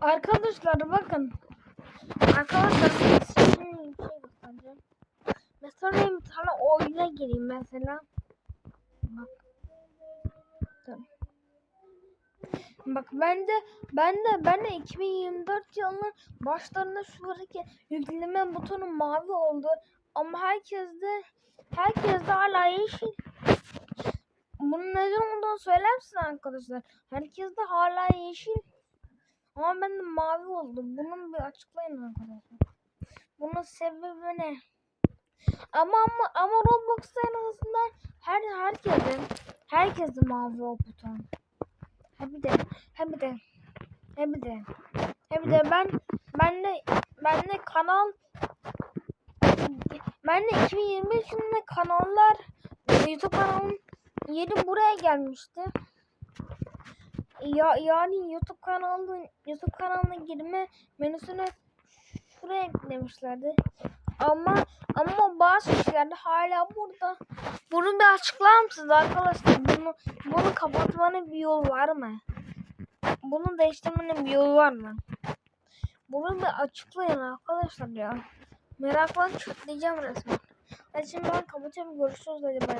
Arkadaşlar bakın. Arkadaşlar şimdi bir şey göstereceğim. Mesela bir tane oyuna gireyim mesela. Bak. Dur. Bak ben de ben de ben de 2024 yılının başlarında şuradaki yükleme butonu mavi oldu ama herkeste herkeste hala yeşil. Bunun neden olduğunu söyler misin arkadaşlar? Herkeste hala yeşil. Ama ben de mavi oldu. Bunun bir açıklayın arkadaşlar. Bunun sebebi ne? Ama ama ama Roblox'ta en azından her herkesin herkesin mavi o buton. Bir de bir de bir de bir de ben ben de ben de kanal ben de 2025 yılında kanallar YouTube kanalım yeni buraya gelmişti. Ya yani YouTube kanalının YouTube kanalına girme menüsüne şuraya eklemişlerdi. Ama ama bazı kişilerde hala burada. Bunu bir açıklar mısınız arkadaşlar? Bunu bunu kapatmanın bir yolu var mı? Bunu değiştirmenin bir yolu var mı? Bunu bir açıklayın arkadaşlar ya. Meraklan çatlayacağım resmen. Hadi şimdi ben kapatıyorum. Görüşürüz. Hadi bay.